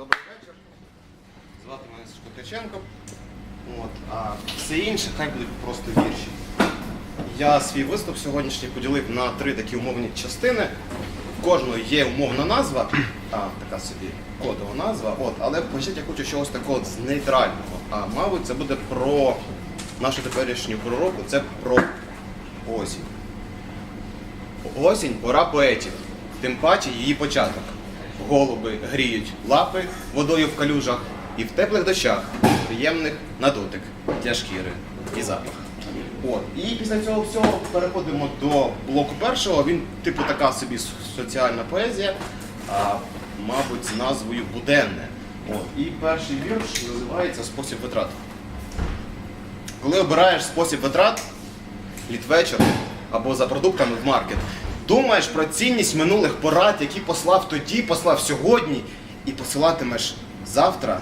добрий вечір. Звати мене Сашко. От, а все інше хай будуть просто вірші. Я свій виступ сьогоднішній поділив на три такі умовні частини. В кожної є умовна назва, а, така собі кодова назва. От, але почати я хочу чогось такого з нейтрального. А мабуть, це буде про нашу теперішню пору року, це про осінь. Осінь пора поетів, тим паче її початок. Голуби гріють лапи водою в калюжах і в теплих дощах, приємних на дотик для шкіри і запах. От. І після цього всього переходимо до блоку першого. Він, типу, така собі соціальна поезія, а, мабуть, з назвою Буденне. От. І перший вірш називається Спосіб витрат. Коли обираєш спосіб витрат, літвечір або за продуктами в маркет. Думаєш про цінність минулих порад, які послав тоді, послав сьогодні, і посилатимеш завтра.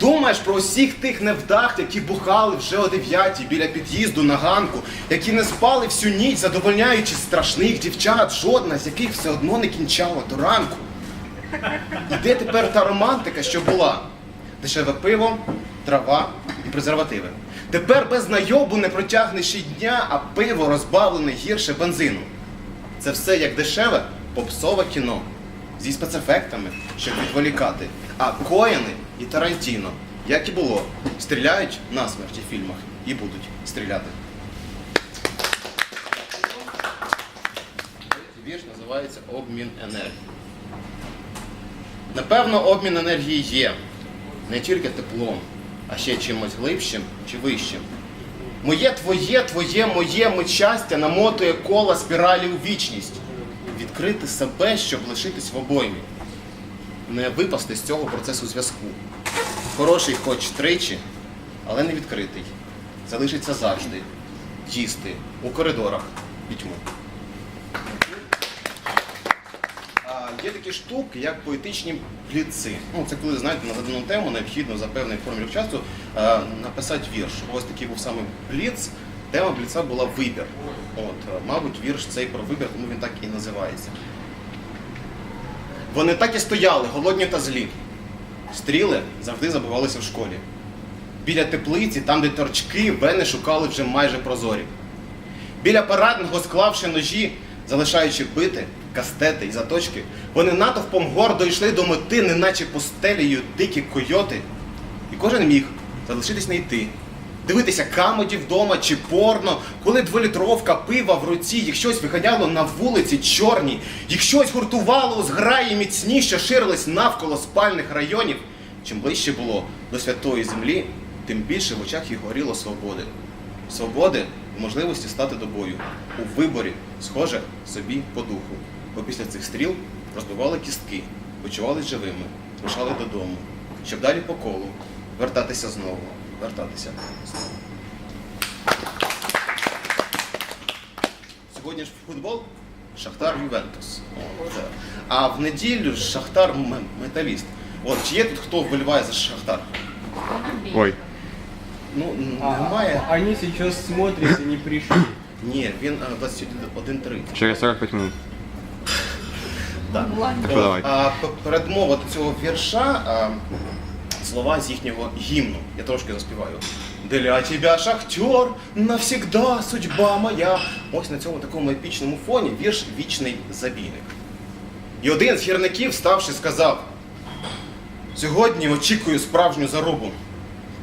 Думаєш про усіх тих невдах, які бухали вже о дев'ятій біля під'їзду на ганку, які не спали всю ніч, задовольняючи страшних дівчат, жодна з яких все одно не кінчала до ранку. І де тепер та романтика, що була? Дешеве пиво, трава і презервативи. Тепер без найобу не протягнеш і дня, а пиво розбавлене гірше бензину. Це все як дешеве попсове кіно зі спецефектами, щоб відволікати. А коїни і Тарантіно, як і було, стріляють на смерті в фільмах і будуть стріляти. Вірш називається Обмін енергії. Напевно, обмін енергії є не тільки теплом, а ще чимось глибшим чи вищим. Моє твоє, твоє, моє щастя намотує кола спіралі у вічність. Відкрити себе, щоб лишитись в обоймі. Не випасти з цього процесу зв'язку. Хороший хоч тричі, але не відкритий. Залишиться завжди. Їсти у коридорах пітьму. Є такі штуки, як поетичні бліци. Ну, це коли знаєте, на задану тему необхідно за певний проміжок часу написати вірш. Ось такий був саме бліц. Тема бліца була вибір. От, е, мабуть, вірш цей про вибір, тому він так і називається. Вони так і стояли, голодні та злі. Стріли завжди забувалися в школі. Біля теплиці, там, де торчки, вени шукали вже майже прозорі. Біля парадного, склавши ножі, залишаючи бити, кастети і заточки, вони натовпом гордо йшли до мети, неначе постелею дикі койоти. І кожен міг залишитись не йти. Дивитися камоді вдома чи порно, коли дволітровка пива в руці, їх щось виганяло на вулиці чорні, їх щось гуртувало у зграї міцні, що ширились навколо спальних районів. Чим ближче було до святої землі, тим більше в очах їх горіло свободи. Свободи в можливості стати до бою. У виборі, схоже, собі по духу. Бо після цих стріл розбивали кістки, почувались живими, рушали додому, щоб далі по колу вертатися знову, вертатися знову. Сьогодні ж футбол Шахтар Ювентус. О, це. А в неділю Шахтар М- Металіст. От чи є тут хто вболіває за Шахтар? Ой. Ну А, немає. а- Они сейчас смотрят и не пришли. Ні, він е, 21.30. Через 45 минут. Так. Так, давай. А п- передмова до цього вірша а, слова з їхнього гімну. Я трошки заспіваю. Для тебя, шахтер, навсегда судьба моя. Ось на цьому такому епічному фоні вірш Вічний забійник. І один з гірників, ставши, сказав: Сьогодні очікую справжню зарубу.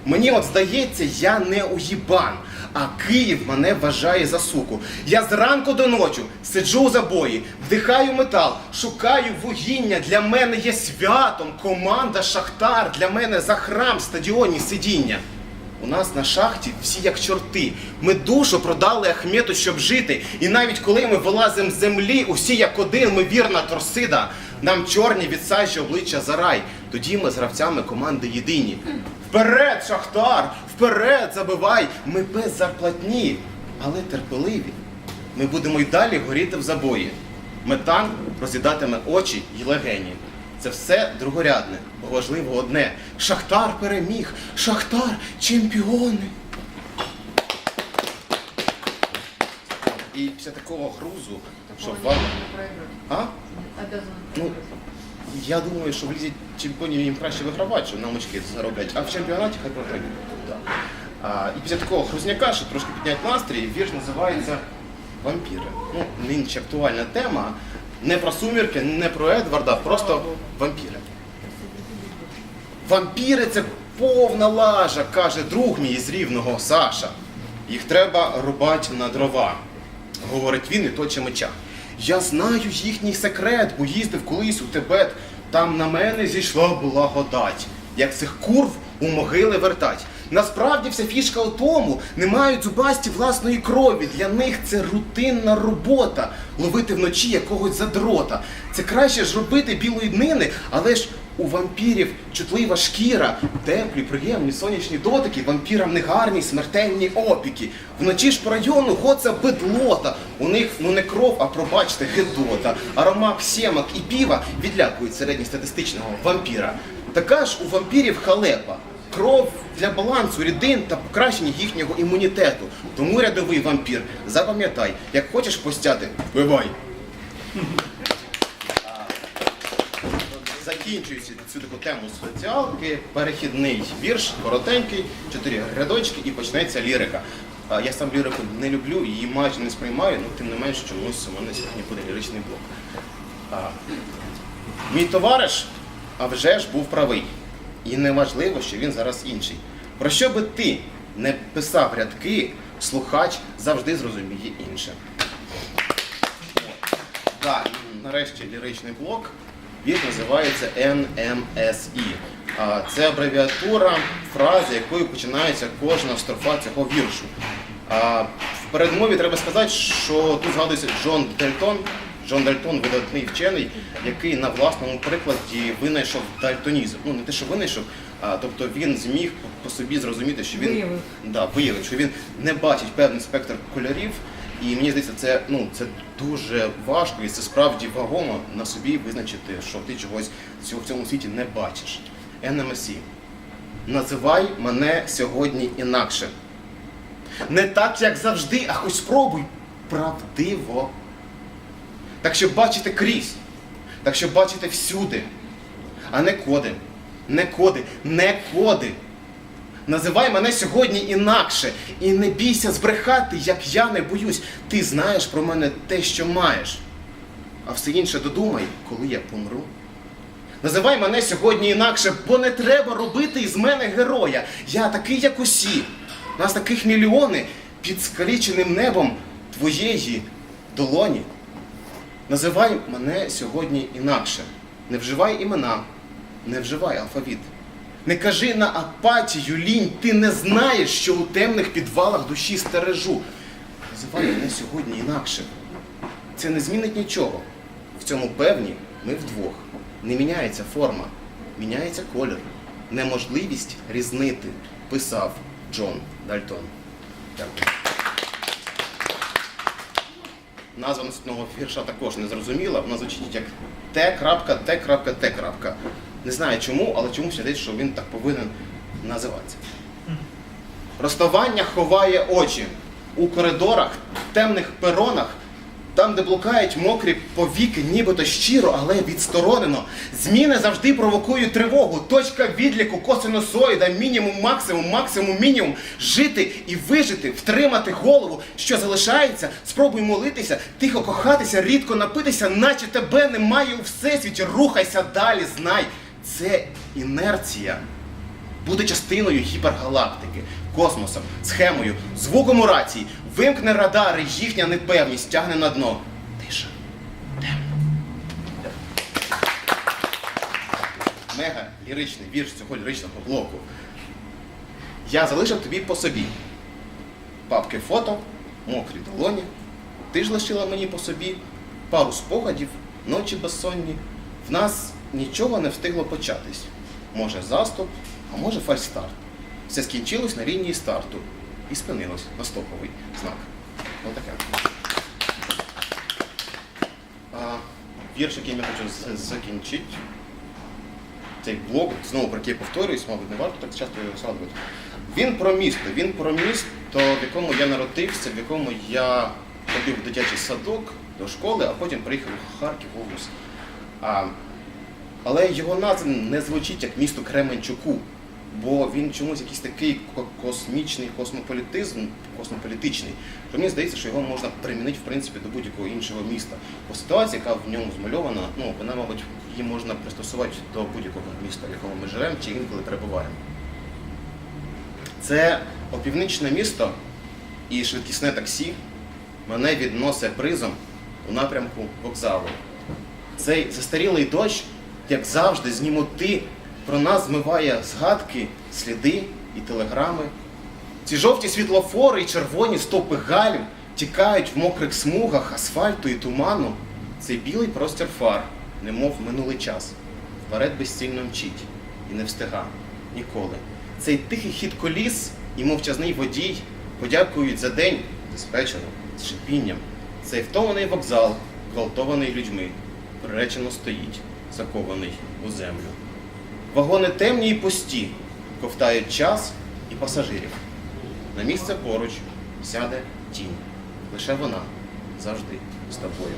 Мені от здається, я не уїбан, а Київ мене вважає за суку. Я зранку до ночі сиджу у забої, вдихаю метал, шукаю вугіння. Для мене є святом команда Шахтар. Для мене за храм стадіоні сидіння. У нас на шахті всі як чорти. Ми душу продали Ахмету, щоб жити. І навіть коли ми вилазимо з землі, усі як один, ми вірна торсида. Нам чорні відсаджі обличчя за рай. Тоді ми з гравцями команди єдині. Вперед, Шахтар! Вперед, забивай! Ми без зарплатні, але терпеливі. Ми будемо й далі горіти в забої. Метан роз'їдатиме очі й легені. Це все другорядне, бо важливо одне. Шахтар переміг, Шахтар чемпіони. І після такого грузу, що вам. А? Ну, я думаю, що в лізі чемпіонів їм краще вигравати, що нам очки зароблять, а в чемпіонаті хай програють. Да. А, і після такого хрузняка, щоб трошки підняти настрій, вірш називається Вампіри. Ну, нинче актуальна тема. Не про сумірки, не про Едварда, просто вампіри. Вампіри це повна лажа, каже друг мій з рівного Саша. Їх треба рубати на дрова, говорить він і точить меча. Я знаю їхній секрет, бо їздив колись у Тибет. Там на мене зійшла благодать, як цих курв у могили вертать. Насправді вся фішка у тому, не мають зубасті власної крові. Для них це рутинна робота ловити вночі якогось задрота. Це краще ж робити білої днини, але ж у вампірів чутлива шкіра, теплі, приємні сонячні дотики, вампірам негарні смертельні опіки. Вночі ж по району ходиться бедлота. У них ну не кров, а пробачте, гедота. Аромат сімок і піва відлякують середньостатистичного вампіра. Така ж у вампірів халепа. Кров для балансу рідин та покращення їхнього імунітету. Тому рядовий вампір, запам'ятай, як хочеш постяти, вбивай. Закінчується цю таку тему соціалки, перехідний вірш, коротенький, чотири рядочки і почнеться лірика. Я сам лірику не люблю, її майже не сприймаю, але тим не менш чомусь у мене сьогодні буде ліричний блок. Мій товариш, а вже ж був правий. І неважливо, що він зараз інший. Про що би ти не писав рядки, слухач завжди зрозуміє інше. Так, нарешті ліричний блок. Він називається NMSI. Це абревіатура фрази, якою починається кожна строфа цього віршу. В передмові треба сказати, що тут згадується Джон Дельтон. Джон Дальтон видатний вчений, який на власному прикладі винайшов дальтонізм. Ну не те, що винайшов, а тобто він зміг по- по собі зрозуміти, що він Виявив. да, виявив, що він не бачить певний спектр кольорів. І мені здається, це, ну, це дуже важко і це справді вагомо на собі визначити, що ти чогось в цьому світі не бачиш. NMSI. Називай мене сьогодні інакше. Не так, як завжди, а хоч спробуй правдиво. Так щоб бачити крізь, так щоб бачити всюди, а не коди, не коди, не коди. Називай мене сьогодні інакше і не бійся збрехати, як я не боюсь. Ти знаєш про мене те, що маєш. А все інше додумай, коли я помру. Називай мене сьогодні інакше, бо не треба робити із мене героя. Я такий, як усі. Нас таких мільйони під скаліченим небом твоєї долоні. Називай мене сьогодні інакше. Не вживай імена, не вживай алфавіт. Не кажи на апатію, лінь, ти не знаєш, що у темних підвалах душі стережу. Називай мене сьогодні інакше. Це не змінить нічого. В цьому певні ми вдвох. Не міняється форма, міняється колір. Неможливість різнити, писав Джон Дальтон. Дякую. Назва наступного вірша також не зрозуміла. Вона звучить як Т.Т.Т. Не знаю чому, але чомусь здається, що він так повинен називатися. Розставання ховає очі у коридорах, темних перонах, там, де блукають мокрі повіки, нібито щиро, але відсторонено. Зміни завжди провокують тривогу. Точка відліку косинусоїда, мінімум, максимум, максимум, мінімум. Жити і вижити, втримати голову. Що залишається, спробуй молитися, тихо кохатися, рідко напитися, наче тебе немає у всесвіті. Рухайся далі, знай. Це інерція буде частиною гіпергалактики, космосом, схемою, звуком у рації, вимкне радари, їхня непевність тягне на дно. Тиша. Темно. Мега ліричний вірш цього ліричного блоку. Я залишив тобі по собі. Папки фото, мокрі долоні. Ти ж лишила мені по собі пару спогадів, ночі безсонні. В нас нічого не встигло початись. Може заступ, а може фальстарт. Все скінчилось на лінії старту і спинилось на стоповий знак. Отаке. Вірш, яким я хочу закінчити. Цей блок, знову про який я повторююсь, мабуть, не варто так часто його згадувати. Він про місто. Він про місто, в якому я народився, в якому я ходив в дитячий садок до школи, а потім приїхав в Харків область. А, Але його назва не звучить як місто Кременчуку, бо він чомусь якийсь такий космічний космополітизм, космополітичний, що мені здається, що його можна примінити в принципі до будь-якого іншого міста. Бо ситуація, яка в ньому змальована, ну вона, мабуть, її можна пристосувати до будь-якого міста, в якому ми живемо чи інколи перебуваємо. Це опівнічне місто і швидкісне таксі мене відносить призом у напрямку вокзалу. Цей застарілий дощ, як завжди, з німоти про нас змиває згадки, сліди і телеграми. Ці жовті світлофори і червоні стопи гальм тікають в мокрих смугах асфальту і туману. Цей білий простір фар, немов минулий час, вперед безцільно мчить і не встига ніколи. Цей тихий хід коліс і мовчазний водій подякують за день диспетчеру з шипінням. Цей втомлений вокзал, гвалтований людьми, приречено стоїть, закований у землю. Вагони темні і пусті, ковтають час і пасажирів. На місце поруч сяде тінь. Лише вона завжди з тобою.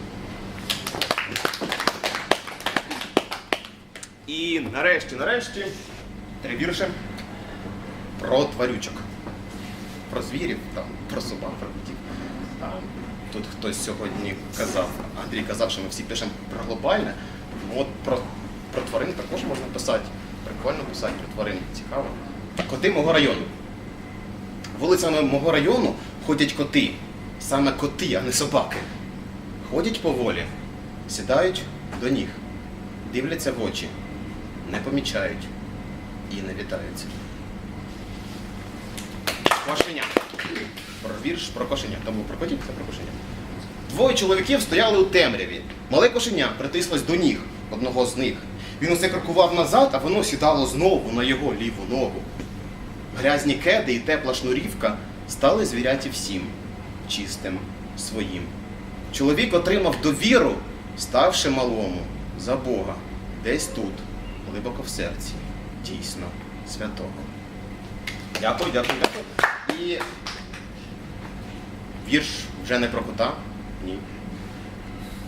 І нарешті, нарешті, три вірші про тварючок. Про звірів, там, про собак, про котів. Тут хтось сьогодні казав, Андрій казав, що ми всі пишемо про глобальне. От про, про тварин також можна писати. Прикольно писати про тварин, цікаво. Коти мого району. Вулицями мого району ходять коти. Саме коти, а не собаки. Ходять поволі, сідають до ніг, дивляться в очі, не помічають і не вітаються. Кошеня. Про вірш про кошеня. Там був про котів, це про кошеня. Двоє чоловіків стояли у темряві. Мале кошеня притислось до ніг одного з них. Він усе крокував назад, а воно сідало знову на його ліву ногу. Грязні кеди і тепла шнурівка стали звіряті всім, чистим, своїм. Чоловік отримав довіру, ставши малому за Бога, десь тут, глибоко в серці, дійсно святого. Дякую, дякую, дякую. І вірш вже не про кота, ні.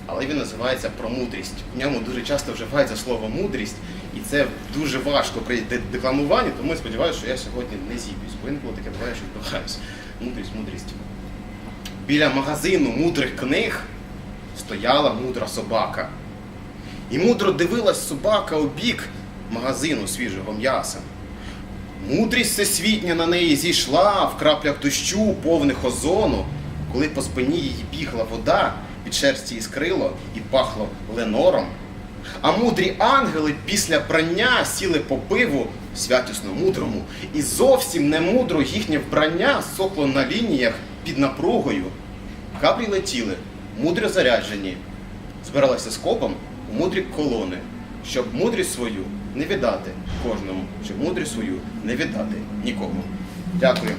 Але він називається про мудрість. В ньому дуже часто вживається слово мудрість, і це дуже важко при де- декламуванні, тому я сподіваюся, що я сьогодні не зіб'юсь, бо інколи таке буває, що відбуваюсь. Мудрість, мудрість. Біля магазину мудрих книг стояла мудра собака. І мудро дивилась собака у бік магазину свіжого м'яса. Мудрість всесвітня на неї зійшла в краплях дощу, повних озону, коли по спині її бігла вода, від шерсті іскрило і пахло ленором. А мудрі ангели після прання сіли по пиву святісно мудрому, і зовсім не мудро їхнє вбрання сокло на лініях під напругою. Каплі летіли, мудро заряджені, збиралися скопом у мудрі колони, щоб мудрість свою не віддати кожному, щоб мудрість свою не віддати нікому. Дякую.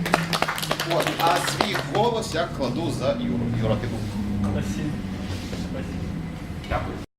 От, а свій голос я кладу за Юру. Юра, ти був. Спасибо. Спасибо. Дякую.